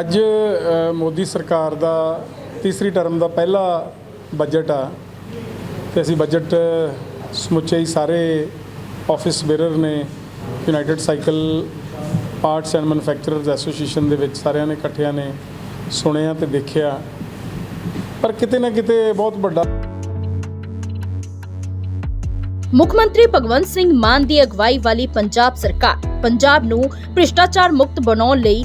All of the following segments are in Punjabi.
ਅੱਜ ਮੋਦੀ ਸਰਕਾਰ ਦਾ ਤੀਸਰੀ ਟਰਮ ਦਾ ਪਹਿਲਾ ਬਜਟ ਆ ਤੇ ਅਸੀਂ ਬਜਟ ਸਮੁੱਚੇ ਹੀ ਸਾਰੇ ਆਫਿਸ ਬੇਰਰ ਨੇ United Cycle Parts and Manufacturers Association ਦੇ ਵਿੱਚ ਸਾਰਿਆਂ ਨੇ ਇਕੱਠਿਆਂ ਨੇ ਸੁਣਿਆ ਤੇ ਦੇਖਿਆ। ਪਰ ਕਿਤੇ ਨਾ ਕਿਤੇ ਬਹੁਤ ਵੱਡਾ ਮੁੱਖ ਮੰਤਰੀ ਭਗਵੰਤ ਸਿੰਘ ਮਾਨ ਦੀ ਅਗਵਾਈ ਵਾਲੀ ਪੰਜਾਬ ਸਰਕਾਰ, ਪੰਜਾਬ ਨੂੰ ਭ੍ਰਿਸ਼ਟਾਚਾਰ ਮੁਕਤ ਬਣਾਉਣ ਲਈ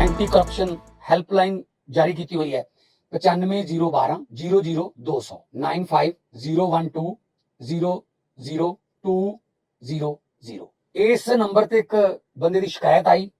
ਐਂਟੀ ਕਰਪਸ਼ਨ ਹੈਲਪਲਾਈਨ ਜਾਰੀ ਕੀਤੀ ਹੋਈ ਹੈ 95012 00200 9501200200 ਇਸ ਨੰਬਰ ਤੇ ਇੱਕ ਬੰਦੇ ਦੀ ਸ਼ਿਕਾਇਤ ਆਈ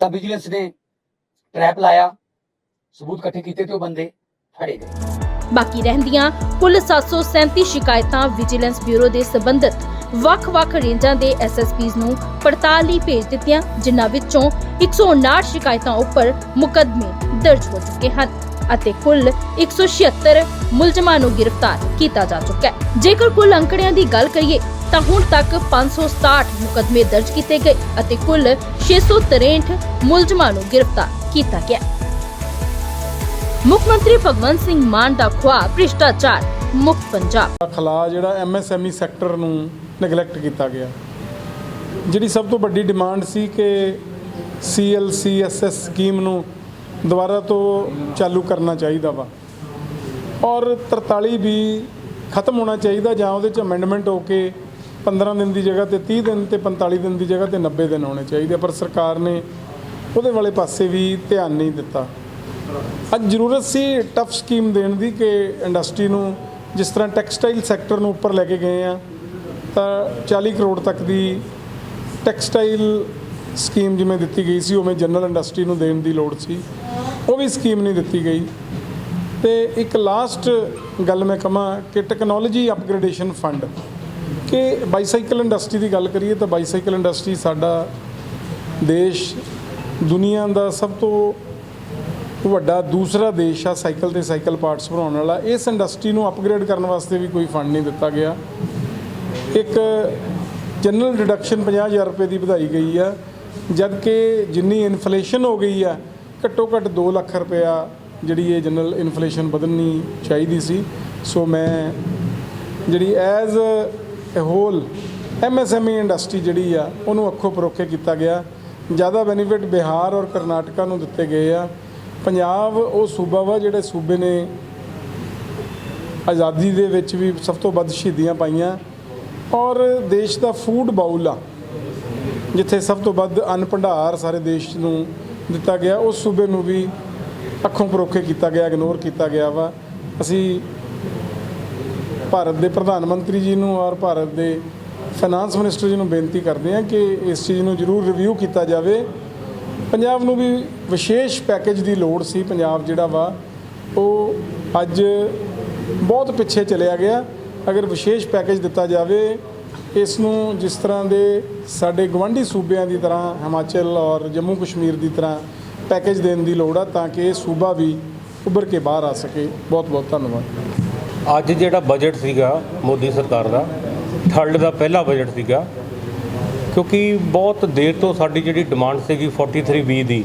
ਤਾਂ ਵਿਜੀਲੈਂਸ ਨੇ ਟਰੈਪ ਲਾਇਆ ਸਬੂਤ ਇਕੱਠੇ ਕੀਤੇ ਤੇ ਉਹ ਬੰਦੇ ਫੜੇ ਗਏ ਬਾਕੀ ਰਹਿੰਦੀਆਂ ਕੁੱਲ 737 ਸ਼ਿਕਾਇਤਾਂ ਵਿਜੀਲੈਂਸ ਬਿਊਰੋ ਦੇ ਸੰਬੰਧਿਤ ਵੱਖ-ਵੱਖ ਰੇਂਜਾਂ ਦੇ ਐਸਐਸਪੀਜ਼ ਨੂੰ ਪੜਤਾਲ ਲਈ ਭੇਜ ਦਿੱਤੀਆਂ, ਜਿਨ੍ਹਾਂ ਵਿੱਚੋਂ 159 ਸ਼ਿਕਾਇਤਾਂ ਉੱਪਰ ਮੁਕੱਦਮੇ ਦਰਜ ਹੋ ਚੁੱਕੇ ਹਨ ਅਤੇ ਕੁੱਲ 176 ਮੁਲਜ਼ਮਾਂ ਨੂੰ ਗ੍ਰਿਫਤਾਰ ਕੀਤਾ ਜਾ ਚੁੱਕਾ ਹੈ। ਜੇਕਰ ਕੁੱਲ ਅੰਕੜਿਆਂ ਦੀ ਗੱਲ ਕਰੀਏ, ਤਾਂ ਹੁਣ ਤੱਕ 567 ਮੁਕਦਮੇ ਦਰਜ ਕੀਤੇ ਗਏ ਅਤੇ ਕੁੱਲ 663 ਮੁਲਜ਼ਮਾਂ ਨੂੰ ਗ੍ਰਿਫਤਾਰ ਕੀਤਾ ਗਿਆ ਮੁੱਖ ਮੰਤਰੀ ਭਗਵੰਤ ਸਿੰਘ ਮਾਨ ਦਾ ਖੁਆਬ ਭ੍ਰਿਸ਼ਟਾਚਾਰ ਮੁਕਤ ਪੰਜਾਬ। ਦਾ ਖਲਾ ਜਿਹੜਾ ਐਮਐਸਐਮਈ ਸੈਕਟਰ ਨੂੰ ਨੈਗਲੈਕਟ ਕੀਤਾ ਗਿਆ। ਜਿਹੜੀ ਸਭ ਤੋਂ ਵੱਡੀ ਡਿਮਾਂਡ ਸੀ ਕਿ ਸੀਐਲਸੀਐਸਐਸ ਸਕੀਮ ਨੂੰ ਦੁਬਾਰਾ ਤੋਂ ਚਾਲੂ ਕਰਨਾ ਚਾਹੀਦਾ ਵਾ। ਔਰ 43 ਵੀ ਖਤਮ ਹੋਣਾ ਚਾਹੀਦਾ ਜਾਂ ਉਹਦੇ ਚ ਅਮੈਂਡਮੈਂਟ ਹੋ ਕੇ 15 ਦਿਨ ਦੀ ਜਗ੍ਹਾ ਤੇ 30 ਦਿਨ ਤੇ 45 ਦਿਨ ਦੀ ਜਗ੍ਹਾ ਤੇ 90 ਦਿਨ ਹੋਣੇ ਚਾਹੀਦੇ ਪਰ ਸਰਕਾਰ ਨੇ ਉਹਦੇ ਵਾਲੇ ਪਾਸੇ ਵੀ ਧਿਆਨ ਨਹੀਂ ਦਿੱਤਾ। ਅੱਜ ਜ਼ਰੂਰਤ ਸੀ ਟਫ ਸਕੀਮ ਦੇਣ ਦੀ ਕਿ ਇੰਡਸਟਰੀ ਨੂੰ ਜਿਸ ਤਰ੍ਹਾਂ ਟੈਕਸਟਾਈਲ ਸੈਕਟਰ ਨੂੰ ਉੱਪਰ ਲੈ ਕੇ ਗਏ ਆ, ਤਾਂ 40 ਕਰੋੜ ਤੱਕ ਦੀ ਟੈਕਸਟਾਈਲ ਸਕੀਮ ਜਿਵੇਂ ਦਿੱਤੀ ਗਈ ਸੀ, ਉਵੇਂ ਜਨਰਲ ਇੰਡਸਟਰੀ ਨੂੰ ਦੇਣ ਦੀ ਲੋੜ ਸੀ, ਉਹ ਵੀ ਸਕੀਮ ਨਹੀਂ ਦਿੱਤੀ ਗਈ। ਤੇ ਇੱਕ ਲਾਸਟ ਗੱਲ ਮੈਂ ਕਹਾਂ ਕਿ ਟੈਕਨੋਲੋਜੀ ਅਪਗ੍ਰੇਡੇਸ਼ਨ ਫੰਡ ਕਿ ਬਾਈਸਾਈਕਲ ਇੰਡਸਟਰੀ ਦੀ ਗੱਲ ਕਰੀਏ ਤਾਂ ਬਾਈਸਾਈਕਲ ਇੰਡਸਟਰੀ ਸਾਡਾ ਦੇਸ਼, ਦੁਨੀਆ ਦਾ ਸਭ ਤੋਂ ਵੱਡਾ ਦੂਸਰਾ ਦੇਸ਼ ਆ, ਸਾਈਕਲ ਤੇ ਸਾਈਕਲ ਪਾਰਟਸ ਬਣਾਉਣ ਵਾਲਾ, ਇਸ ਇੰਡਸਟਰੀ ਨੂੰ ਅਪਗ੍ਰੇਡ ਕਰਨ ਵਾਸਤੇ ਵੀ ਕੋਈ ਫੰਡ ਨਹੀਂ ਦਿੱਤਾ ਗਿਆ। ਇੱਕ ਜਨਰਲ ਰਿਡਕਸ਼ਨ 50000 ਰੁਪਏ ਦੀ ਵਧਾਈ ਗਈ ਆ ਜਦ ਕਿ ਜਿੰਨੀ ਇਨਫਲੇਸ਼ਨ ਹੋ ਗਈ ਆ, ਘੱਟੋ ਘੱਟ 2 ਲੱਖ ਰੁਪਇਆ ਜਿਹੜੀ ਇਹ ਜਨਰਲ ਇਨਫਲੇਸ਼ਨ ਵਧਣੀ ਚਾਹੀਦੀ ਸੀ। ਸੋ ਮੈਂ ਜਿਹੜੀ as a whole MSME industry ਜਿਹੜੀ ਆ, ਉਹਨੂੰ ਅੱਖੋਂ ਪਰੋਖੇ ਕੀਤਾ ਗਿਆ। ਜ਼ਿਆਦਾ ਬੈਨੀਫਿਟ ਬਿਹਾਰ ਔਰ ਕਰਨਾਟਕਾ ਨੂੰ ਦਿੱਤੇ ਗਏ ਆ। ਪੰਜਾਬ ਉਹ ਸੂਬਾ ਵਾ ਜਿਹੜੇ ਸੂਬੇ ਨੇ ਆਜ਼ਾਦੀ ਦੇ ਵਿੱਚ ਵੀ ਸਭ ਤੋਂ ਵੱਧ ਸ਼ਹੀਦੀਆਂ ਪਾਈਆਂ ਔਰ ਦੇਸ਼ ਦਾ ਫੂਡ ਬਾਉਲ ਆ, ਜਿੱਥੇ ਸਭ ਤੋਂ ਵੱਧ ਅੰਨ ਭੰਡਾਰ ਸਾਰੇ ਦੇਸ਼ ਨੂੰ ਦਿੱਤਾ ਗਿਆ, ਉਸ ਸੂਬੇ ਨੂੰ ਵੀ ਅੱਖੋਂ ਪਰੋਖੇ ਕੀਤਾ ਗਿਆ ਇਗਨੋਰ ਕੀਤਾ ਗਿਆ ਵਾ। ਅਸੀਂ ਭਾਰਤ ਦੇ ਪ੍ਰਧਾਨ ਮੰਤਰੀ ਜੀ ਨੂੰ ਔਰ ਭਾਰਤ ਦੇ ਫਾਈਨਾਂਸ ਮਿਨਿਸਟਰ ਜੀ ਨੂੰ ਬੇਨਤੀ ਕਰਦੇ ਹਾਂ ਕਿ ਇਸ ਚੀਜ਼ ਨੂੰ ਜ਼ਰੂਰ ਰਿਵਿਊ ਕੀਤਾ ਜਾਵੇ। ਪੰਜਾਬ ਨੂੰ ਵੀ ਵਿਸ਼ੇਸ਼ ਪੈਕੇਜ ਦੀ ਲੋੜ ਸੀ, ਪੰਜਾਬ ਜਿਹੜਾ ਵਾ, ਉਹ ਅੱਜ ਬਹੁਤ ਪਿੱਛੇ ਚਲਿਆ ਗਿਆ। ਅਗਰ ਵਿਸ਼ੇਸ਼ ਪੈਕੇਜ ਦਿੱਤਾ ਜਾਵੇ, ਇਸ ਨੂੰ ਜਿਸ ਤਰ੍ਹਾਂ ਦੇ ਸਾਡੇ ਗਵੰਡੀ ਸੂਬਿਆਂ ਦੀ ਤਰ੍ਹਾਂ, ਹਿਮਾਚਲ ਔਰ ਜੰਮੂ ਕਸ਼ਮੀਰ ਦੀ ਤਰ੍ਹਾਂ ਪੈਕੇਜ ਦੇਣ ਦੀ ਲੋੜ ਆ, ਤਾਂ ਕਿ ਇਹ ਸੂਬਾ ਵੀ ਉੱਭਰ ਕੇ ਬਾਹਰ ਆ ਸਕੇ। ਬਹੁਤ ਬਹੁਤ ਧੰਨਵਾਦ। ਅੱਜ ਜਿਹੜਾ ਬਜਟ ਸੀਗਾ ਮੋਦੀ ਸਰਕਾਰ ਦਾ, ਥਰਡ ਦਾ ਪਹਿਲਾ ਬਜਟ ਸੀਗਾ ਕਿਉਂਕਿ ਬਹੁਤ ਦੇਰ ਤੋਂ ਸਾਡੀ ਜਿਹੜੀ ਡਿਮਾਂਡ ਸੀਗੀ 43B ਦੀ,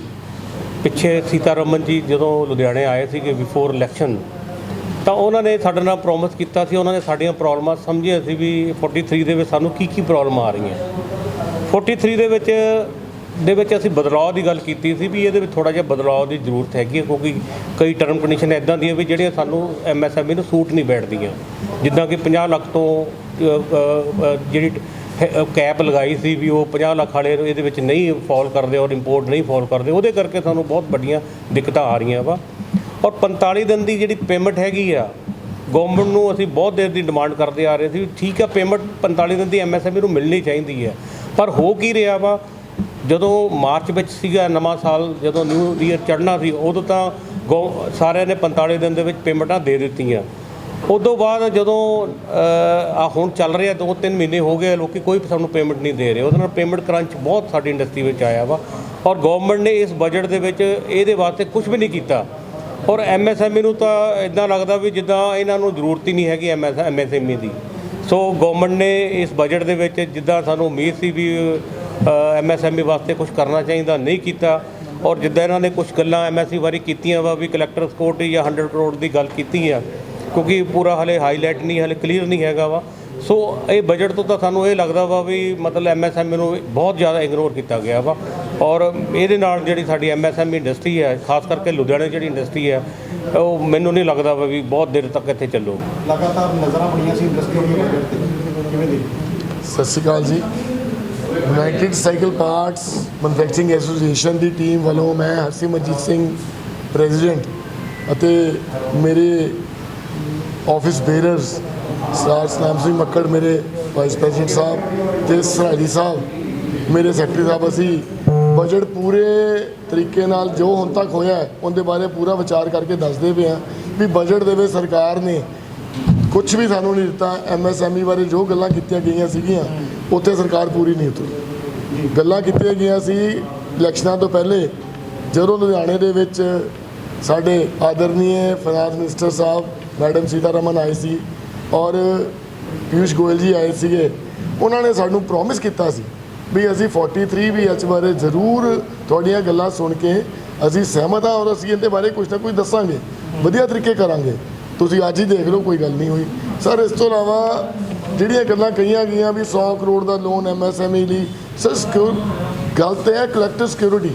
ਪਿੱਛੇ ਸੀਤਾਰਮਨ ਜੀ ਜਦੋਂ ਲੁਧਿਆਣੇ ਆਏ ਸੀਗੇ ਬਿਫੋਰ ਇਲੈਕਸ਼ਨ ਤਾਂ ਉਹਨਾਂ ਨੇ ਸਾਡੇ ਨਾਲ ਪ੍ਰੋਮਿਸ ਕੀਤਾ ਸੀ, ਉਹਨਾਂ ਨੇ ਸਾਡੀਆਂ ਪ੍ਰੋਬਲਮਾਂ ਸਮਝੀਆਂ ਸੀ ਵੀ 43 ਦੇ ਵਿੱਚ ਸਾਨੂੰ ਕੀ ਕੀ ਪ੍ਰੋਬਲਮ ਆ ਰਹੀਆਂ। 43 ਦੇ ਵਿੱਚ ਦੇ ਵਿੱਚ ਅਸੀਂ ਬਦਲਾਅ ਦੀ ਗੱਲ ਕੀਤੀ ਸੀ ਵੀ ਇਹਦੇ ਵਿੱਚ ਥੋੜਾ ਜਿਹਾ ਬਦਲਾਅ ਦੀ ਜ਼ਰੂਰਤ ਹੈਗੀ ਹੈ, ਕਿਉਂਕਿ ਕਈ ਟਰਮ ਕੰਡੀਸ਼ਨ ਇਦਾਂ ਦੀਆਂ ਵੀ ਜਿਹੜੀਆਂ ਸਾਨੂੰ ਐਮਐਸਐਮਈ ਨੂੰ ਸੂਟ ਨਹੀਂ ਬੈਠਦੀਆਂ। ਜਿੱਦਾਂ ਕਿ 50 ਲੱਖ ਤੋਂ ਜਿਹੜੀ ਕੈਪ ਲਗਾਈ ਸੀ ਵੀ ਉਹ 50 ਲੱਖ ਵਾਲੇ ਇਹਦੇ ਵਿੱਚ ਨਹੀਂ ਫਾਲ ਕਰਦੇ ਔਰ ਇੰਪੋਰਟ ਨਹੀਂ ਫਾਲ ਕਰਦੇ, ਉਹਦੇ ਕਰਕੇ ਸਾਨੂੰ ਬਹੁਤ ਵੱਡੀਆਂ ਦਿੱਕਤਾਂ ਆ ਰਹੀਆਂ ਵਾ। ਔਰ 45 ਦਿਨ ਦੀ ਜਿਹੜੀ ਪੇਮੈਂਟ ਹੈਗੀ ਆ ਗਵਰਨਮੈਂਟ ਨੂੰ ਅਸੀਂ ਬਹੁਤ ਦੇਰ ਦੀ ਡਿਮਾਂਡ ਕਰਦੇ ਆ ਰਹੇ ਸੀ ਠੀਕ ਆ ਪੇਮੈਂਟ 45 ਦਿਨ ਦੀ ਐਮਐਸਐਮਈ ਨੂੰ ਮਿਲਣੀ ਚਾਹੀਦੀ ਹੈ। ਪਰ ਹੋ ਕੀ ਰਿਹਾ ਵਾ, ਜਦੋਂ ਮਾਰਚ ਵਿੱਚ ਸੀਗਾ ਨਵਾਂ ਸਾਲ, ਜਦੋਂ ਨਿਊ ਈਅਰ ਚੜ੍ਹਨਾ ਸੀ, ਉਦੋਂ ਤਾਂ ਗੌ- ਸਾਰਿਆਂ ਨੇ 45 ਦਿਨ ਦੇ ਵਿੱਚ ਪੇਮੈਂਟਾਂ ਦੇ ਦਿੱਤੀਆਂ। ਉਦੋਂ ਬਾਅਦ ਜਦੋਂ ਆ ਹੁਣ ਚੱਲ ਰਿਹਾ, ਦੋ ਤਿੰਨ ਮਹੀਨੇ ਹੋ ਗਏ, ਲੋਕੀ ਕੋਈ ਸਾਨੂੰ ਪੇਮੈਂਟ ਨਹੀਂ ਦੇ ਰਹੇ। ਉਹਦੇ ਨਾਲ ਪੇਮੈਂਟ ਕਰੰਚ ਬਹੁਤ ਸਾਡੀ ਇੰਡਸਟਰੀ ਵਿੱਚ ਆਇਆ ਵਾ। ਔਰ ਗਵਰਨਮੈਂਟ ਨੇ ਇਸ ਬਜਟ ਦੇ ਵਿੱਚ ਇਹਦੇ ਵਾਸਤੇ ਕੁਝ ਵੀ ਨਹੀਂ ਕੀਤਾ। ਔਰ ਐਮਐਸਐਮਈ ਨੂੰ ਤਾਂ ਇਦਾਂ ਲੱਗਦਾ ਵੀ ਜਿੱਦਾਂ ਇਹਨਾਂ ਨੂੰ ਜ਼ਰੂਰਤ ਹੀ ਨਹੀਂ ਹੈਗੀ ਐਮਐਸ ਐਮਐਸਐਮਈ ਦੀ। ਸੋ ਗਵਰਨਮੈਂਟ ਨੇ ਇਸ ਬਜਟ ਦੇ ਵਿੱਚ ਜਿੱਦਾਂ ਸਾਨੂੰ ਉਮੀਦ ਸੀ ਵੀ ਐਮਐਸਐਮਈ ਵਾਸਤੇ ਕੁਝ ਕਰਨਾ ਚਾਹੀਦਾ, ਨਹੀਂ ਕੀਤਾ। ਔਰ ਜਿੱਦਾਂ ਇਹਨਾਂ ਨੇ ਕੁਝ ਗੱਲਾਂ ਐਮਐਸਸੀ ਬਾਰੇ ਕੀਤੀਆਂ ਵਾ, ਵੀ ਕਲੈਕਟਰ ਸਪੋਰਟ ਜਾਂ 100 ਕਰੋੜ ਦੀ ਗੱਲ ਕੀਤੀ ਆ ਕਿਉਂਕਿ ਪੂਰਾ ਹਲੇ ਹਾਈਲਾਈਟ ਨਹੀਂ ਹਲੇ ਕਲੀਅਰ ਨਹੀਂ ਹੈਗਾ ਵਾ। ਸੋ ਇਹ ਬਜਟ ਤੋਂ ਤਾਂ ਸਾਨੂੰ ਇਹ ਲੱਗਦਾ ਵਾ ਵੀ ਮਤਲਬ ਐਮਐਸਐਮਈ ਨੂੰ ਬਹੁਤ ਜ਼ਿਆਦਾ ਇਗਨੋਰ ਕੀਤਾ ਗਿਆ ਵਾ। ਔਰ ਇਹਦੇ ਨਾਲ ਜਿਹੜੀ ਸਾਡੀ ਐਮਐਸਐਮਈ ਇੰਡਸਟਰੀ ਹੈ ਖਾਸ ਕਰਕੇ ਲੁਧਿਆਣੇ ਜਿਹੜੀ ਇੰਡਸਟਰੀ ਹੈ ਉਹ ਮੈਨੂੰ ਨਹੀਂ ਲੱਗਦਾ ਵਾ ਵੀ ਬਹੁਤ ਦੇਰ ਤੱਕ ਇੱਥੇ ਚੱਲੂਗੀ। ਲਗਾਤਾਰ ਨਜ਼ਰਾਂ ਬਣੀਆਂ ਸੀ ਇੰਡਸਟਰੀ ਦੇ ਬਜਟ ਤੇ। ਕਿਵੇਂ ਦੀ ਸਤਿ ਸ਼੍ਰੀ ਅਕਾਲ ਜੀ। United Cycle Parts Manufacturing Association ਦੀ ਟੀਮ ਵੱਲੋਂ ਮੈਂ ਹਰਸਿਮਰਜੀਤ ਸਿੰਘ ਪ੍ਰੈਜ਼ੀਡੈਂਟ ਅਤੇ ਮੇਰੇ ਆਫਿਸ ਬੇਅਰਸ ਸਰਦਾਰ ਸਨਾਮ ਸਿੰਘ ਮੱਕੜ ਮੇਰੇ ਵਾਈਸ ਪ੍ਰੈਜ਼ੀਡੈਂਟ ਸਾਹਿਬ ਤੇ ਸਰਾਲੀ ਸਾਹਿਬ ਮੇਰੇ ਸੈਕਟਰੀ ਸਾਹਿਬ ਅਸੀਂ ਬਜਟ ਪੂਰੇ ਤਰੀਕੇ ਨਾਲ ਜੋ ਹੁਣ ਤੱਕ ਹੋਇਆ ਉਹਦੇ ਬਾਰੇ ਪੂਰਾ ਵਿਚਾਰ ਕਰਕੇ ਦੱਸਦੇ ਪਏ ਹਾਂ ਵੀ ਬਜਟ ਦੇ ਵਿੱਚ ਸਰਕਾਰ ਨੇ ਕੁਝ ਵੀ ਸਾਨੂੰ ਨਹੀਂ ਦਿੱਤਾ ਐਮਐਸਐਮਈ ਬਾਰੇ ਜੋ ਗੱਲਾਂ ਕੀਤੀਆਂ ਗਈਆਂ ਸੀਗੀਆਂ ਉੱਥੇ ਸਰਕਾਰ ਪੂਰੀ ਨਹੀਂ ਉਤਰੀ ਗੱਲਾਂ ਕੀਤੀਆਂ ਗਈਆਂ ਸੀ ਇਲੈਕਸ਼ਨਾਂ ਤੋਂ ਪਹਿਲੇ ਜਦੋਂ ਲੁਧਿਆਣੇ ਦੇ ਵਿੱਚ ਸਾਡੇ ਆਦਰਨੀय ਫਾਈਨਾਂਸ ਮਿਨਿਸਟਰ ਸਾਹਿਬ ਮੈਡਮ ਸੀਤਾਰਮਨ ਆਏ ਸੀ ਔਰ ਪਿਊਸ਼ ਗੋਇਲ ਜੀ ਆਏ ਸੀਗੇ। ਉਹਨਾਂ ਨੇ ਸਾਨੂੰ ਪ੍ਰੋਮਿਸ ਕੀਤਾ ਸੀ ਵੀ ਅਸੀਂ 43 ਵੀ ਐਚ ਬਾਰੇ ਜ਼ਰੂਰ ਤੁਹਾਡੀਆਂ ਗੱਲਾਂ ਸੁਣ ਕੇ ਅਸੀਂ ਸਹਿਮਤ ਹਾਂ ਔਰ ਅਸੀਂ ਇਹਦੇ ਬਾਰੇ ਕੁਝ ਨਾ ਕੁਝ ਦੱਸਾਂਗੇ। ਵਧੀਆ ਤਰੀਕੇ ਕਰਾਂਗੇ। ਤੁਸੀਂ ਅੱਜ ਹੀ ਦੇਖ ਲਓ, ਕੋਈ ਗੱਲ ਨਹੀਂ ਹੋਈ। ਸਰ ਇਸ ਤੋਂ ਇਲਾਵਾ ਜਿਹੜੀਆਂ ਗੱਲਾਂ ਕਹੀਆਂ ਗਈਆਂ ਵੀ 100 ਕਰੋੜ ਦਾ ਲੋਨ ਐਮਐਸਐਮਈ ਲਈ ਸਰ ਸਿਕਿਉਰ ਗੱਲ ਤੇ ਹੈ ਕਲੈਕਟਿਵ ਸਿਕਿਉਰਿਟੀ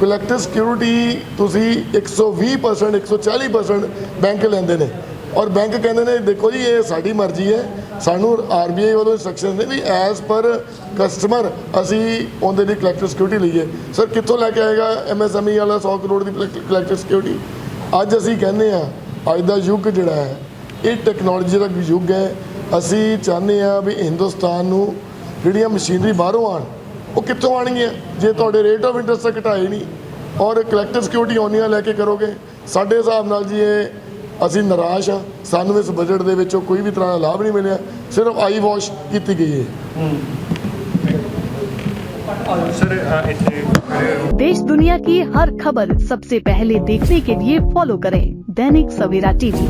ਕਲੈਕਟਿਵ ਸਿਕਿਉਰਿਟੀ ਤੁਸੀਂ 120% 140% ਬੈਂਕ ਲੈਂਦੇ ਨੇ। ਔਰ ਬੈਂਕ ਕਹਿੰਦੇ ਨੇ, ਦੇਖੋ ਜੀ, ਇਹ ਸਾਡੀ ਮਰਜ਼ੀ ਹੈ। ਸਾਨੂੰ ਆਰਬੀਆਈ ਵੱਲੋਂ ਇਨਸਟਰਕਸ਼ਨ ਨੇ ਵੀ ਐਜ਼ ਪਰ ਕਸਟਮਰ ਅਸੀਂ ਉਹਦੇ ਲਈ ਕਲੈਕਟਿਵ ਸਿਕਿਉਰਿਟੀ ਲਈਏ। ਸਰ ਕਿੱਥੋਂ ਲੈ ਕੇ ਆਏਗਾ ਐਮਐਸਐਮਈ ਵਾਲਾ 100 ਕਰੋੜ ਦੀ ਕਲੈਕਟਿਵ ਸਿਕਿਉਰਿਟੀ ਅੱਜ ਅਸੀਂ ਕਹਿੰਦੇ ਆ ਅੱਜ ਦਾ ਯੁੱਗ ਜਿਹੜਾ ਹੈ, ਇਹ ਟੈਕਨੋਲੋਜੀ ਦਾ ਯੁੱਗ ਹੈ। ਅਸੀਂ ਚਾਹੁੰਦੇ ਆ ਵੀ ਹਿੰਦੁਸਤਾਨ ਨੂੰ ਜਿਹੜੀਆਂ ਮਸ਼ੀਨਰੀ ਬਾਹਰੋਂ ਆਣ ਉਹ ਕਿੱਥੋਂ ਆਣਗੀਆਂ ਜੇ ਤੁਹਾਡੇ ਰੇਟ ਆਫ ਇੰਟਰਸਟ ਘਟਾਏ ਨਹੀਂ ਔਰ ਕਲੈਕਟਿਵ ਸਿਕਿਉਰਿਟੀ ਆਉਣੀਆਂ ਲੈ ਕੇ ਕਰੋਗੇ ਸਾਡੇ ਹਿਸਾਬ ਨਾਲ ਜੀ ਇਹ ਅਸੀਂ ਨਿਰਾਸ਼ ਆ ਸਾਨੂੰ ਇਸ ਬਜਟ ਦੇ ਵਿੱਚੋਂ ਕੋਈ ਵੀ ਤਰ੍ਹਾਂ ਦਾ ਲਾਭ ਨਹੀਂ ਮਿਲਿਆ ਸਿਰਫ ਆਈ ਵਾਸ਼ ਕੀਤੀ ਗਈ ਹੈ ਸਰ ਇੱਥੇ देश दुनिया की हर खबर सबसे पहले देखने के लिए फॉलो करें Dainik Savera TV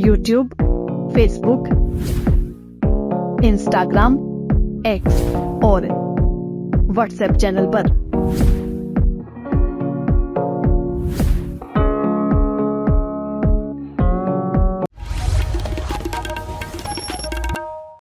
YouTube Facebook Instagram X और व्हाट्सएप चैनल पर।